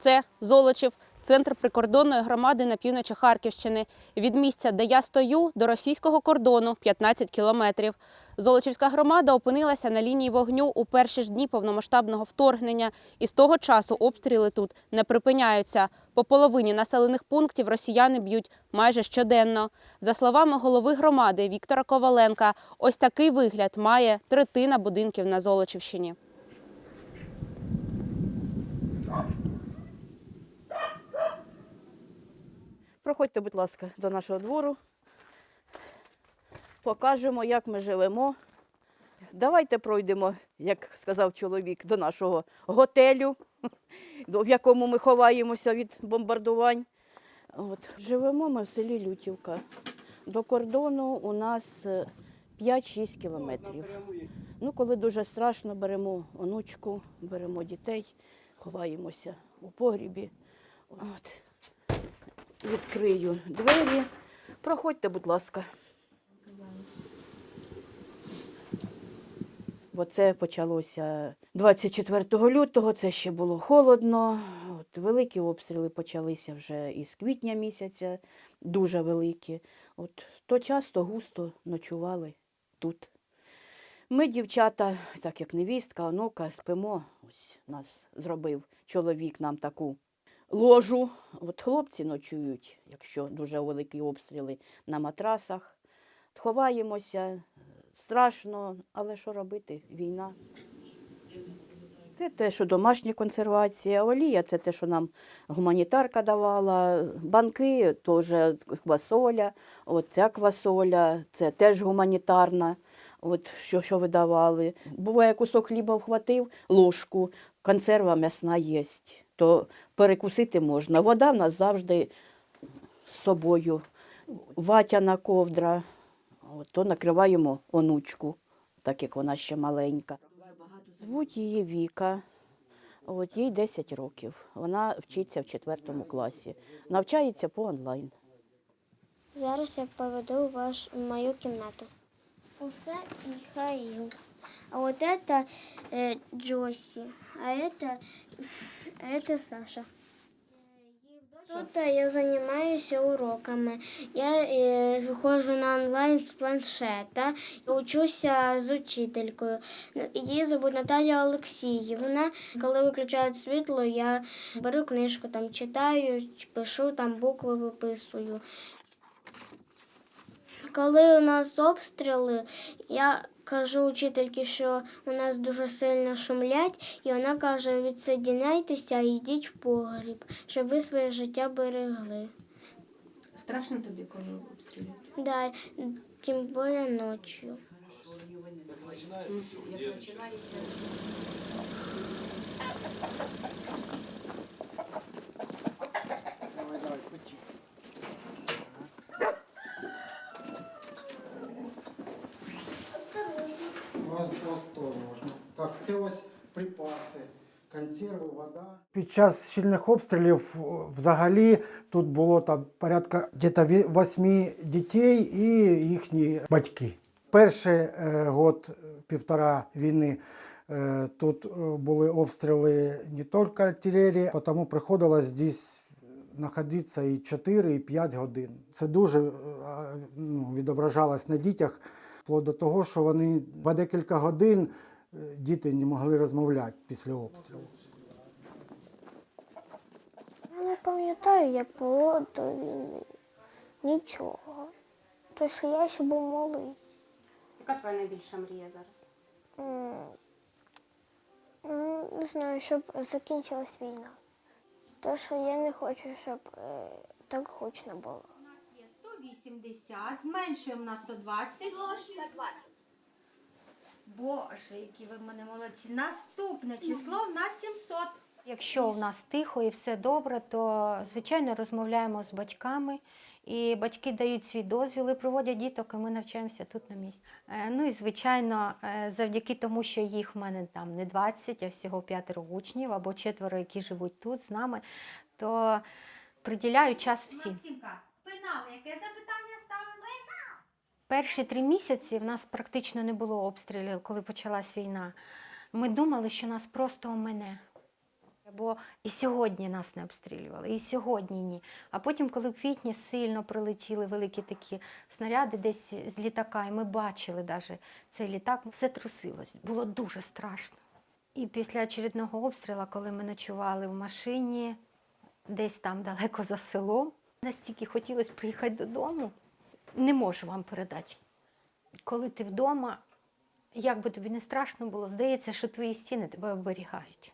Це Золочів, центр прикордонної громади на півночі Харківщини. Від місця, де я стою, до російського кордону 15 кілометрів. Золочівська громада опинилася на лінії вогню у перші ж дні повномасштабного вторгнення, і з того часу обстріли тут не припиняються. По половині населених пунктів росіяни б'ють майже щоденно. За словами голови громади Віктора Коваленка, ось такий вигляд має третина будинків на Золочівщині. Проходьте, будь ласка, до нашого двору. Покажемо, як ми живемо. Давайте пройдемо, як сказав чоловік, до нашого готелю, в якому ми ховаємося від бомбардувань. От. Живемо ми в селі Лютівка. До кордону у нас е, 5-6 кілометрів. Ну, коли дуже страшно, беремо онучку, беремо дітей, ховаємося у погрібі. От відкрию двері. Проходьте, будь ласка. Бо це почалося 24 лютого, це ще було холодно. От, великі обстріли почалися вже із квітня місяця, дуже великі. От, то часто густо ночували тут. Ми, дівчата, так як невістка, онука, спимо. Ось нас зробив чоловік нам таку ложу. От хлопці ночують, якщо дуже великі обстріли на матрасах. Ховаємося, страшно, але що робити? Війна. Це те, що домашня консервація, олія це те, що нам гуманітарка давала, банки теж квасоля, от ця квасоля, це теж гуманітарна, от що, що видавали. Буває, кусок хліба вхватив, ложку, консерва м'ясна є, то перекусити можна. Вода в нас завжди з собою, ватяна ковдра, от, то накриваємо онучку, так як вона ще маленька. Звуть її Віка. От їй 10 років. Вона вчиться в 4 класі. Навчається по онлайн. Зараз я поведу вас в мою кімнату. Оце Михаил. А вот это э, Джоси. А это, а это Саша. Тут я занимаюсь уроками. Я е, ходжу на онлайн з планшета, учуся з учителькою. Її зовуть Наталя Олексіївна. Коли виключають світло, я беру книжку, там читаю, пишу, там букви виписую. Коли у нас обстріли, я кажу учительці, що у нас дуже сильно шумлять, і вона каже: відсоединяйтеся і йдіть в погріб, щоб ви своє життя берегли. Страшно тобі, коли обстрілюють? Да, тим більше ночі. Вас осторожно. Так, це ось припаси, консерви, вода. Під час щільних обстрілів взагалі тут було там порядка восьми дітей і їхні батьки. Перший е, год, е, півтора війни, е, тут е, були обстріли не тільки артилерії, тому приходилось здесь знаходитися і 4, і 5 годин. Це дуже ну, відображалось на дітях, вплоть до того, що вони по декілька годин діти не могли розмовляти після обстрілу. Я не пам'ятаю, як було до війни. Нічого. Тому що я ще був малий. Яка твоя найбільша мрія зараз? Не знаю, щоб закінчилась війна. То, що я не хочу, щоб е, так гучно було. У нас є 180, зменшуємо на 120. Боже, які ви в мене молодці. Наступне число в нас 700. Якщо в нас тихо і все добре, то звичайно розмовляємо з батьками. І батьки дають свій дозвіл і проводять діток, і ми навчаємося тут на місці. Е, Ну і звичайно, е, завдяки тому, що їх в мене там не 20, а всього п'ятеро учнів або четверо, які живуть тут з нами, то приділяю час всім. Максимка, пенали, яке запитання? Перші три місяці в нас практично не було обстрілів, коли почалась війна. Ми думали, що нас просто мене. Бо і сьогодні нас не обстрілювали, і сьогодні ні. А потім, коли в квітні сильно прилетіли великі такі снаряди десь з літака, і ми бачили даже цей літак, все трусилось. Було дуже страшно. І після очередного обстрілу, коли ми ночували в машині, десь там далеко за селом, настільки хотілося приїхати додому, не можу вам передати. Коли ти вдома, як би тобі не страшно було, здається, що твої стіни тебе оберігають.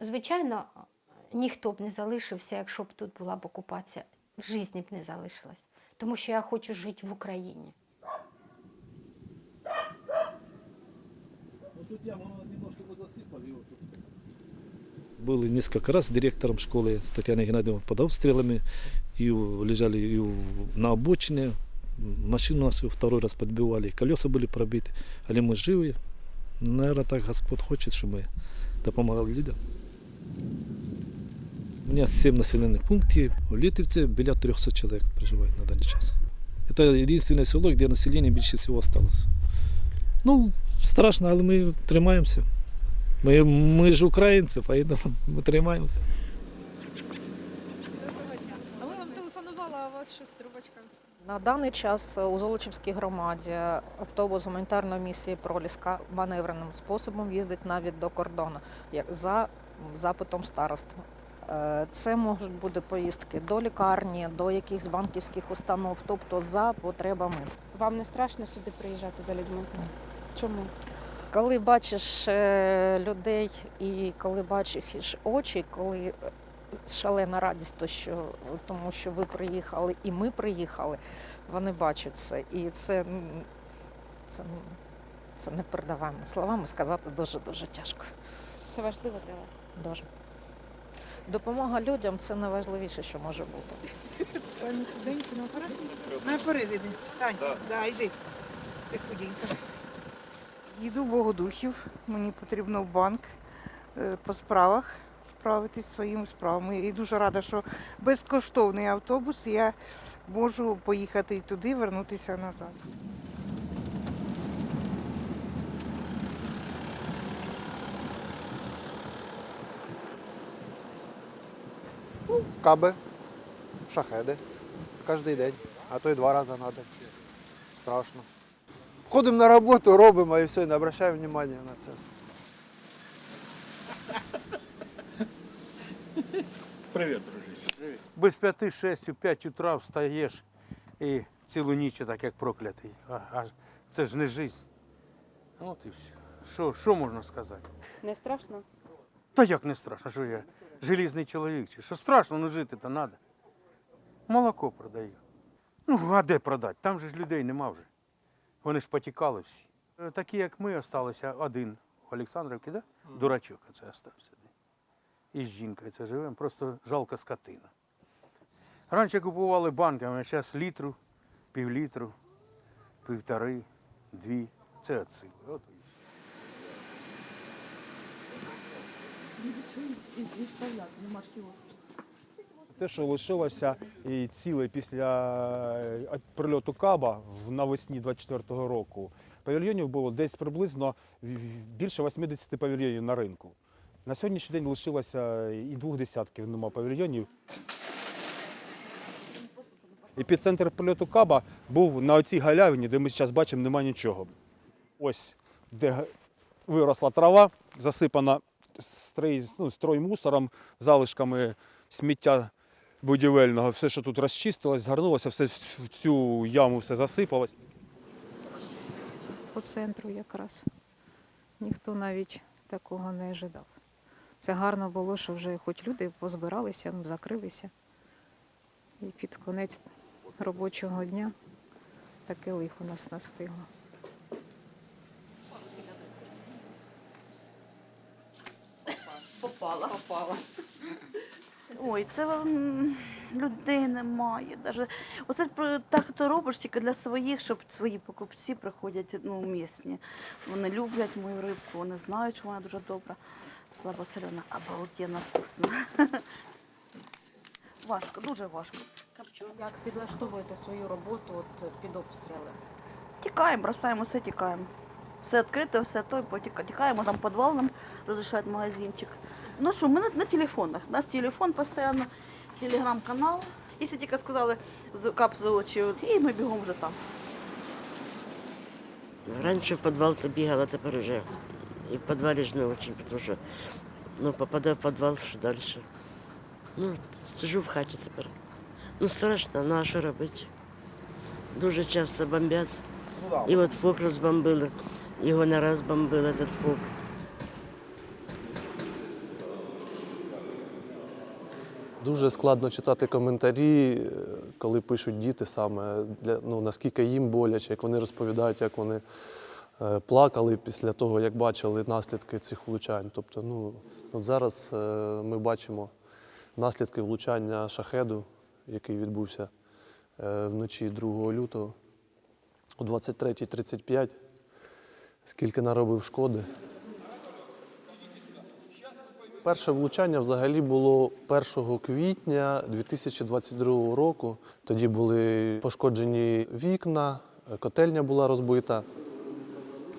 Звичайно, ніхто б не залишився, якщо б тут була б окупація. В житті б не залишилась. Тому що я хочу жити в Україні. Ну, тут яму немножко вот засыпали. его тут. Был несколько раз директором школы с Татьяной Геннадьевной под обстрелами. И у- лежали и у- на обочине. Машину нашу второй раз подбивали. Колеса были пробиты. Але мы живы. Наверное, так Господь хочет, чтобы мы допомагали людям. У меня 7 населенных пунктов. В Литвце біля 300 человек проживает на данный час. Это единственное село, где население больше всего осталось. Ну, страшно, але ми тримаємося. Ми, ми ж українці, поэтому ми тримаємося. На даний час у Золочівській громаді автобус гуманітарної місії Проліска маневреним способом їздить навіть до кордону, як за запитом староста. Е, Це можуть бути поїздки до лікарні, до якихось банківських установ, тобто за потребами. Вам не страшно сюди приїжджати за людьми? Чому? Коли бачиш е, людей і коли бачиш очі, коли е, шалена радість, то що, тому що ви приїхали і ми приїхали, вони бачать це. І це, це, це не передаваємо словами сказати дуже-дуже тяжко. Це важливо для вас. Дуже. Допомога людям це найважливіше, що може бути. Наперед іди. Тань, да, йди. Ти худенька. Їду в Богодухів, мені потрібно в банк е, по справах справитись своїми справами. І дуже рада, що безкоштовний автобус, я можу поїхати і туди, вернутися назад. Каби, шахеди. Кожен день, а то й два рази треба. Страшно. Ходимо на роботу, робимо і все, не обращаємо уваги на це все. Без п'яти, шесть, у п'ять утра встаєш і цілу ніч так як проклятий. А, а це ж не життя. От і все. Що, що можна сказати? Не страшно? Та як не страшно, що я желізний чоловік чи що страшно, ну жити то треба. Молоко продаю. Ну, а де продати? Там же ж людей нема вже. Вони ж потікали всі. Е, Такі, як ми, залишилися один в Олександрівці, да? дурачок оце остався. І з жінкою це живемо, просто жалко скотина. Раніше купували банками, а зараз літру, півлітру, півтори, дві. Це от сили. От. Те, що лишилося і ціле після е, прильоту Каба навесні 24-го року. Павільйонів було десь приблизно більше 80 павільйонів на ринку. На сьогоднішній день лишилося і двох десятків нема павільйонів. Епіцентр прильоту Каба був на оцій галявині, де ми зараз бачимо, нема нічого. Ось де виросла трава, засипана строй, ну, строймусором, залишками сміття будівельного. Все, що тут розчистилось, згарнулося, все в цю яму все засипалось. По центру якраз ніхто навіть такого не ожидав. Це гарно було, що вже хоч люди позбиралися, ну, закрилися. І під конець робочого дня таке лихо нас настигло. Попала. Попала. Ой, це м, людей немає. Даже. Оце так то робиш тільки для своїх, щоб свої покупці приходять ну, місні. Вони люблять мою рибку, вони знають, що вона дуже добра, слабосолена, обалденно вкусна. Важко, дуже важко. Як підлаштовуєте свою роботу от під обстріли? Тікаємо, бросаємо все, тікаємо. Все відкрите, все то, тікаємо, там підвал нам розрішають магазинчик. Ну що, ми на, на телефонах. У нас телефон постійно, телеграм-канал. Якщо тільки сказали кап за очі, і ми бігом вже там. Раньше в подвал-то бегала, теперь уже и в подвале же не очень, потому что, ну, попадаю в подвал, что дальше. Ну, сижу в хаті тепер. Ну, страшно, ну а що робити? Дуже часто бомбять. І от фок розбомбили, його не раз бомбили, этот фок. Дуже складно читати коментарі, е, коли пишуть діти саме, для, ну, наскільки їм боляче, як вони розповідають, як вони плакали після того, як бачили наслідки цих влучань. Тобто, ну, от зараз е, ми бачимо наслідки влучання шахеду, який відбувся е, вночі 2 лютого о 23.35. Скільки наробив шкоди. Перше влучання взагалі було 1 квітня 2022 року. Тоді були пошкоджені вікна, котельня була розбита.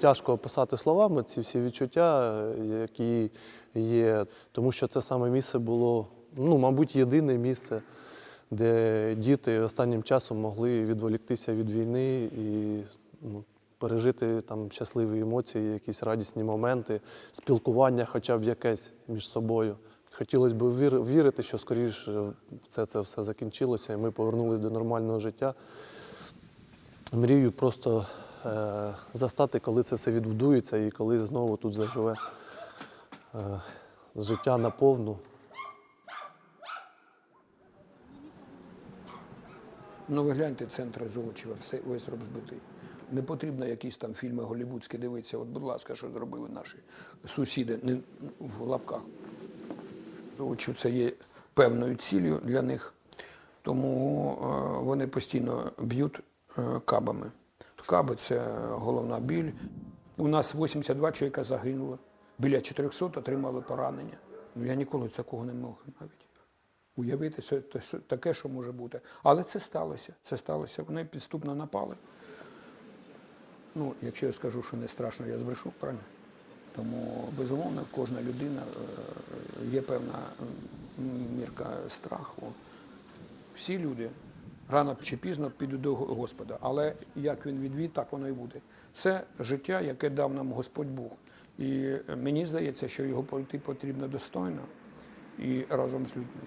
Тяжко описати словами ці всі відчуття, е, які є, тому що це саме місце було, ну, мабуть, єдине місце, де діти останнім часом могли відволіктися від війни і ну, пережити там щасливі емоції, якісь радісні моменти, спілкування хоча б якесь між собою. Хотілося б вірити, що скоріше це, це все закінчилося, і ми повернулися до нормального життя. Мрію просто застати, коли це все відбудується і коли знову тут заживе е, життя наповну. Ну, ви гляньте центр Золочева, все, весь розбитий. Не потрібно якісь там фільми голівудські дивитися. От, будь ласка, що зробили наші сусіди не, в лапках. Золочів це є певною ціллю для них, тому е, вони постійно б'ють е, кабами. Каби це головна біль. У нас 82 чоловіка загинуло, біля 400 отримали поранення. Ну я ніколи такого не мог навіть уявити що- таке, що може бути. Але це сталося. Це сталося. Вони підступно напали. Ну, якщо я скажу, що не страшно, я збрешу, правильно? Тому, безумовно, кожна людина е, є певна мірка страху. Всі люди рано чи пізно піду до Господа. Але як він відвід, так воно і буде. Це життя, яке дав нам Господь Бог. І мені здається, що його пройти потрібно достойно і разом з людьми.